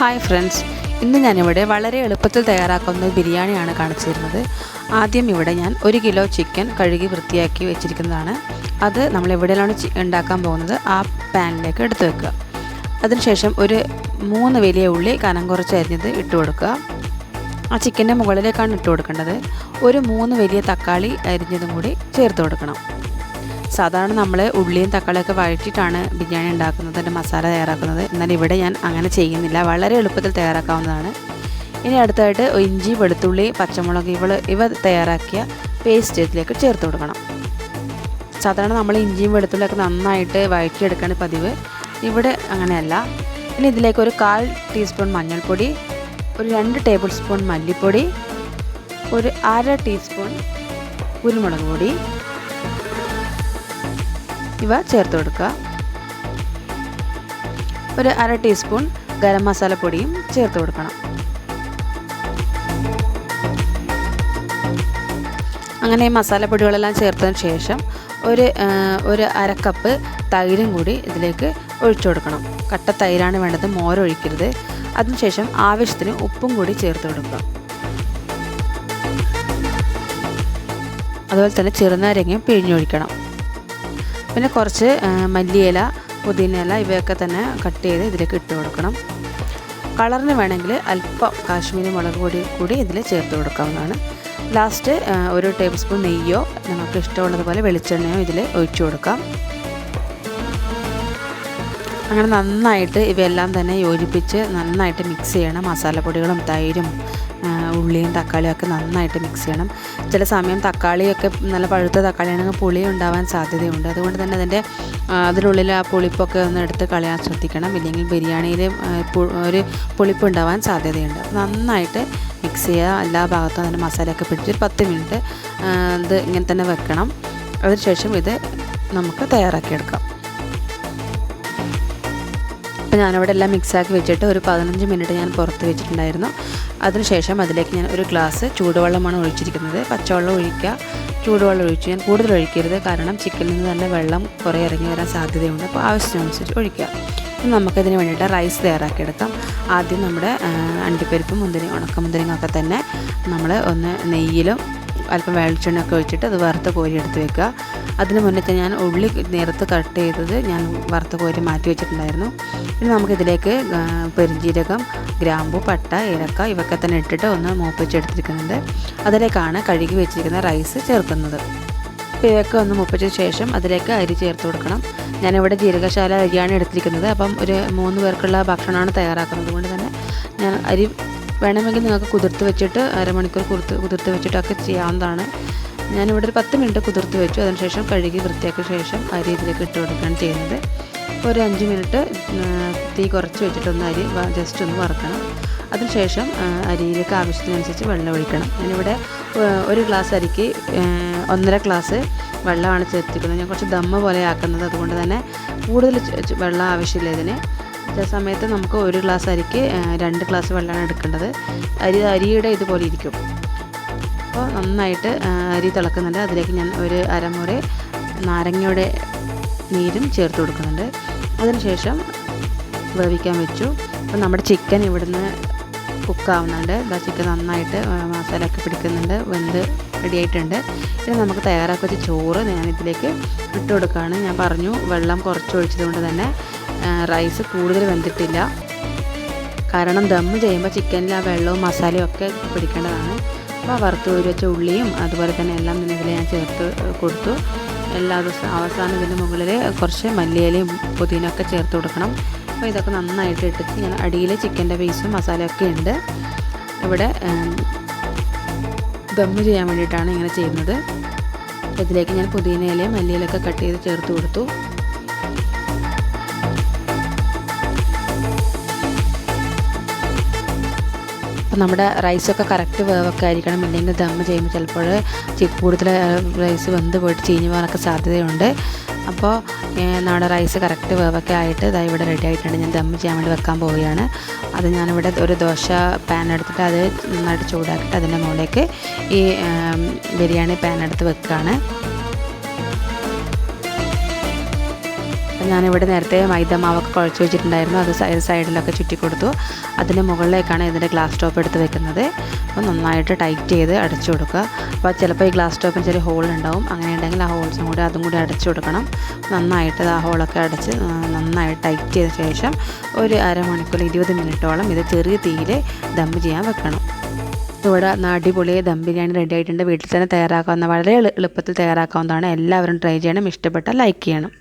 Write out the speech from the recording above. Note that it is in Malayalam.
ഹായ് ഫ്രണ്ട്സ് ഇന്ന് ഞാനിവിടെ വളരെ എളുപ്പത്തിൽ തയ്യാറാക്കുന്ന ഒരു ബിരിയാണിയാണ് കാണിച്ചു തരുന്നത് ആദ്യം ഇവിടെ ഞാൻ ഒരു കിലോ ചിക്കൻ കഴുകി വൃത്തിയാക്കി വെച്ചിരിക്കുന്നതാണ്. അത് നമ്മൾ എവിടെയാണ് ഉണ്ടാക്കാൻ പോകുന്നത്? ആ പാനിലേക്ക് എടുത്തു വെക്കുക. അതിനുശേഷം ഒരു മൂന്ന് വലിയ ഉള്ളി കനം കുറച്ച് അരിഞ്ഞത് ഇട്ട് കൊടുക്കുക. ആ ചിക്കന്റെ മുകളിലേക്കാണ് ഇട്ട് കൊടുക്കേണ്ടത്. ഒരു മൂന്ന് വലിയ തക്കാളി അരിഞ്ഞതും കൂടി ചേർത്ത് കൊടുക്കണം. സാധാരണ നമ്മൾ ഉള്ളിയും തക്കാളിയൊക്കെ വഴറ്റിയിട്ടാണ് ബിരിയാണി ഉണ്ടാക്കുന്നത് അതിന്റെ മസാല തയ്യാറാക്കുന്നത്. എന്നാൽ ഇവിടെ ഞാൻ അങ്ങനെ ചെയ്യുന്നില്ല. വളരെ എളുപ്പത്തിൽ തയ്യാറാക്കാവുന്നതാണ്. ഇനി അടുത്തായിട്ട് ഇഞ്ചി വെളുത്തുള്ളി പച്ചമുളക് ഇവൾ ഇവ തയ്യാറാക്കിയ പേസ്റ്റ് ഇതിലേക്ക് ചേർത്ത് കൊടുക്കണം. സാധാരണ നമ്മൾ ഇഞ്ചിയും വെളുത്തുള്ളിയൊക്കെ നന്നായിട്ട് വഴറ്റിയെടുക്കുകയാണ് പതിവ്. ഇവിടെ അങ്ങനെയല്ല. ഇനി ഇതിലേക്ക് ഒരു കാൽ ടീസ്പൂൺ മഞ്ഞൾപ്പൊടി ഒരു രണ്ട് ടേബിൾ സ്പൂൺ മല്ലിപ്പൊടി ഒരു അര ടീസ്പൂൺ കുരുമുളക് പൊടി ഇവ ചേർത്ത് കൊടുക്കുക. ഒരു അര ടീസ്പൂൺ ഗരം മസാലപ്പൊടിയും ചേർത്ത് കൊടുക്കണം. അങ്ങനെ ഈ മസാലപ്പൊടികളെല്ലാം ചേർത്തതിന് ശേഷം ഒരു ഒരു അരക്കപ്പ് കപ്പ് തൈരും കൂടി ഇതിലേക്ക് ഒഴിച്ചു കൊടുക്കണം. കട്ട തൈരാണ് വേണ്ടത് മോരൊഴിക്കരുത്. അതിനുശേഷം ആവശ്യത്തിന് ഉപ്പും കൂടി ചേർത്ത് കൊടുക്കുക. അതുപോലെ തന്നെ ചെറുനാരങ്ങയും പിഴിഞ്ഞൊഴിക്കണം. പിന്നെ കുറച്ച് മല്ലിയില പുതിനയില ഇവയൊക്കെ തന്നെ കട്ട് ചെയ്ത് ഇതിലേക്ക് ഇട്ട് കൊടുക്കണം. കളറിന് വേണമെങ്കിൽ അല്പം കാശ്മീരി മുളക് പൊടി കൂടി ഇതിൽ ചേർത്ത് കൊടുക്കാവുന്നതാണ്. ലാസ്റ്റ് ഒരു ടേബിൾ സ്പൂൺ നെയ്യോ നമുക്ക് ഇഷ്ടമുള്ളതുപോലെ വെളിച്ചെണ്ണയോ ഇതിൽ ഒഴിച്ചു കൊടുക്കാം. അങ്ങനെ നന്നായിട്ട് ഇവയെല്ലാം തന്നെ യോജിപ്പിച്ച് നന്നായിട്ട് മിക്സ് ചെയ്യണം. മസാലപ്പൊടികളും തൈരും ഉള്ളിയും തക്കാളിയും ഒക്കെ നന്നായിട്ട് മിക്സ് ചെയ്യണം. ചില സമയം തക്കാളിയൊക്കെ നല്ല പഴുത്ത തക്കാളിയാണെങ്കിൽ പുളി ഉണ്ടാവാൻ സാധ്യതയുണ്ട്. അതുകൊണ്ട് തന്നെ അതിന്റെ അതിനുള്ളിൽ ആ പുളിപ്പൊക്കെ ഒന്ന് എടുത്ത് കളയാൻ ശ്രദ്ധിക്കണം. ഇല്ലെങ്കിൽ ബിരിയാണിയിൽ ഒരു പുളിപ്പ് ഉണ്ടാവാൻ സാധ്യതയുണ്ട്. നന്നായിട്ട് മിക്സ് ചെയ്യുക. എല്ലാ ഭാഗത്തും അതിന്റെ മസാലയൊക്കെ പിടിച്ച് പത്ത് മിനിറ്റ് ഇത് ഇങ്ങനെ തന്നെ വെക്കണം. അതിനുശേഷം ഇത് നമുക്ക് തയ്യാറാക്കിയെടുക്കാം. അപ്പോൾ ഞാനവിടെ എല്ലാം മിക്സാക്കി വെച്ചിട്ട് ഒരു പതിനഞ്ച് മിനിറ്റ് ഞാൻ പുറത്ത് വെച്ചിട്ടുണ്ടായിരുന്നു. അതിനുശേഷം അതിലേക്ക് ഞാൻ ഒരു ഗ്ലാസ് ചൂടുവെള്ളമാണ് ഒഴിച്ചിരിക്കുന്നത്. പച്ചവെള്ളം ഒഴിക്കുക ചൂടുവെള്ളം ഒഴിച്ചു ഞാൻ കൂടുതൽ ഒഴിക്കരുത്. കാരണം ചിക്കനിൽ നിന്ന് തന്നെ വെള്ളം കുറേ ഇറങ്ങി വരാൻ സാധ്യതയുണ്ട്. അപ്പോൾ ആവശ്യത്തിനനുസരിച്ച് ഒഴിക്കുക. നമുക്കതിന് വേണ്ടിയിട്ട് റൈസ് തയ്യാറാക്കിയെടുക്കാം. ആദ്യം നമ്മുടെ അണ്ടിപ്പരിപ്പും മുന്തിരി ഉണക്കമുന്തിരിങ്ങ ഒക്കെ തന്നെ നമ്മൾ ഒന്ന് നെയ്യിലും അല്പം വെളിച്ചെണ്ണയൊക്കെ ഒഴിച്ചിട്ട് അത് വറുത്ത് കോരി എടുത്ത് വെക്കുക. അതിന് മുന്നേ ഞാൻ ഉള്ളി നേരത്ത് കട്ട് ചെയ്തത് ഞാൻ വറുത്ത് കോരി മാറ്റി വെച്ചിട്ടുണ്ടായിരുന്നു. ഇനി നമുക്കിതിലേക്ക് പെരുംജീരകം ഗ്രാമ്പു പട്ട ഏലക്ക ഇവയൊക്കെ തന്നെ ഇട്ടിട്ട് ഒന്ന് മൂപ്പിച്ചെടുത്തിരിക്കുന്നുണ്ട്. അതിലേക്കാണ് കഴുകി വെച്ചിരിക്കുന്ന റൈസ് ചേർക്കുന്നത്. ഇവയൊക്കെ ഒന്ന് മുപ്പിച്ച ശേഷം അതിലേക്ക് അരി ചേർത്ത് കൊടുക്കണം. ഞാനിവിടെ ജീരകശാല അരിയാണ് എടുത്തിരിക്കുന്നത്. അപ്പം ഒരു മൂന്ന് പേർക്കുള്ള ഭക്ഷണമാണ് തയ്യാറാക്കുന്നത്. അതുകൊണ്ട് തന്നെ ഞാൻ അരി വേണമെങ്കിൽ നിങ്ങൾക്ക് കുതിർത്ത് വെച്ചിട്ട് അരമണിക്കൂർ കുതിർത്ത് കുതിർത്ത് വെച്ചിട്ടൊക്കെ ചെയ്യാവുന്നതാണ്. ഞാനിവിടെ ഒരു പത്ത് മിനിറ്റ് കുതിർത്ത് വെച്ചു. അതിനുശേഷം കഴുകി വൃത്തിയാക്കിയ ശേഷം അരി ഇതിലേക്ക് ഇട്ട് കൊടുക്കുകയാണ് ചെയ്യുന്നത്. ഒരു അഞ്ച് മിനിറ്റ് തീ കുറച്ച് വെച്ചിട്ടൊന്ന് അരി ജസ്റ്റ് ഒന്ന് വറുക്കണം. അതിനുശേഷം അരിയിലേക്ക് ആവശ്യത്തിനനുസരിച്ച് വെള്ളം ഒഴിക്കണം. ഞാനിവിടെ ഒരു ഗ്ലാസ് അരിക്ക് ഒന്നര ഗ്ലാസ് വെള്ളമാണ് ചേർത്തിക്കുന്നത് ഞാൻ കുറച്ച് ദമ്മ പോലെ ആക്കുന്നത്. അതുകൊണ്ട് തന്നെ കൂടുതൽ വെള്ളം ആവശ്യമില്ല ഇതിന്. ചില സമയത്ത് നമുക്ക് ഒരു ഗ്ലാസ് അരിക്ക് രണ്ട് ഗ്ലാസ് വെള്ളമാണ് എടുക്കേണ്ടത്. അരി അരിയുടെ ഇതുപോലെ ഇരിക്കും. അപ്പോൾ നന്നായിട്ട് അരി തിളക്കുന്നുണ്ട്. അതിലേക്ക് ഞാൻ ഒരു അരമുറി നാരങ്ങയുടെ നീരും ചേർത്ത് കൊടുക്കുന്നുണ്ട്. അതിനുശേഷം വേവിക്കാൻ വെച്ചു. അപ്പോൾ നമ്മുടെ ചിക്കൻ ഇവിടുന്ന് കുക്കാവുന്നുണ്ട് ഇതാ ചിക്കൻ നന്നായിട്ട് മസാല മസാലയൊക്കെ പിടിക്കുന്നുണ്ട്. വെന്ത് റെഡിയായിട്ടുണ്ട്. ഇനി നമുക്ക് തയ്യാറാക്കി വെച്ച ചോറ് ഞാൻ ഇതിലേക്ക് ഇട്ട് കൊടുക്കുകയാണ്. ഞാൻ പറഞ്ഞു വെള്ളം കുറച്ച് ഒഴിച്ചതുകൊണ്ട് തന്നെ റൈസ് കൂടുതൽ വെന്തിട്ടില്ല. കാരണം ദമ്മ് ചെയ്യുമ്പോൾ ചിക്കനിൽ ആ വെള്ളവും മസാലയും ഒക്കെ പിടിക്കേണ്ടതാണ്. അപ്പോൾ വറുത്ത് വെച്ച ഉള്ളിയും അതുപോലെ തന്നെ എല്ലാം തന്നെ ഇതിൽ ഞാൻ ചേർത്ത് കൊടുത്തു. എല്ലാ ദിവസവും അവസാനം ഇതിന്റെ മുകളിൽ കുറച്ച് മല്ലിയിലയും പുതിനൊക്കെ ചേർത്ത് കൊടുക്കണം. അപ്പോൾ ഇതൊക്കെ നന്നായിട്ട് ഇട്ടിട്ട് ഞാൻ അടിയിൽ ചിക്കന്റെ പീസും മസാലയൊക്കെ ഉണ്ട് ഇവിടെ ദമ്മ് ചെയ്യാൻ വേണ്ടിയിട്ടാണ് ഇങ്ങനെ ചെയ്യുന്നത്. ഇതിലേക്ക് ഞാൻ പുതിനയിലയും മല്ലിയിലൊക്കെ കട്ട് ചെയ്ത് ചേർത്ത് കൊടുത്തു. അപ്പം നമ്മുടെ റൈസൊക്കെ കറക്റ്റ് വേവൊക്കെ ആയിരിക്കണം. ഇല്ലെങ്കിൽ ദമ്മ് ചെയ്യുമ്പോൾ ചിലപ്പോൾ കൂടുതൽ റൈസ് വെന്ത് പോയിട്ട് ചീഞ്ഞ് പോകാനൊക്കെ സാധ്യതയുണ്ട്. അപ്പോൾ നമ്മുടെ റൈസ് കറക്റ്റ് വേവൊക്കെ ആയിട്ട് ഇതാ ഇവിടെ റെഡി ആയിട്ടുണ്ട്. ഞാൻ ദമ്മ് ചെയ്യാൻ വേണ്ടി വെക്കാൻ പോവുകയാണ്. അത് ഞാനിവിടെ ഒരു ദോശ പാൻ എടുത്തിട്ട് അത് നന്നായിട്ട് ചൂടാക്കിയിട്ട് അതിന്റെ മുകളിലേക്ക് ഈ ബിരിയാണി പാൻ എടുത്ത് വെക്കുകയാണ്. ഞാനിവിടെ നേരത്തെ മൈദ മാവൊക്കെ കുഴച്ച് വെച്ചിട്ടുണ്ടായിരുന്നു. അത് സൈഡ് സൈഡിലൊക്കെ ചുറ്റി കൊടുത്തു. അതിന്റെ മുകളിലേക്കാണ് ഇതിന്റെ ഗ്ലാസ് ടോപ്പ് എടുത്ത് വെക്കുന്നത്. അപ്പോൾ നന്നായിട്ട് ടൈറ്റ് ചെയ്ത് അടച്ചു കൊടുക്കുക. അപ്പോൾ ചിലപ്പോൾ ഈ ഗ്ലാസ് ടോപ്പിന് ചെറിയ ഹോൾ ഉണ്ടാവും. അങ്ങനെ ഉണ്ടെങ്കിൽ ആ ഹോൾസും കൂടി അതും കൂടി അടച്ചു കൊടുക്കണം. നന്നായിട്ട് ആ ഹോളൊക്കെ അടച്ച് നന്നായിട്ട് ടൈറ്റ് ചെയ്ത ശേഷം ഒരു അരമണിക്കൂർ ഇരുപത് മിനിറ്റോളം ഇത് ചെറിയ തീയിൽ ദം ചെയ്യാൻ വെക്കണം. ഇവിടെ അടിപൊളി ദം ബിരിയാണി റെഡി ആയിട്ടുണ്ട്. വീട്ടിൽ തന്നെ തയ്യാറാക്കാവുന്ന വളരെ എളുപ്പത്തിൽ തയ്യാറാക്കാവുന്നതാണ്. എല്ലാവരും ട്രൈ ചെയ്യണം. ഇഷ്ടപ്പെട്ടാൽ ലൈക്ക് ചെയ്യണം.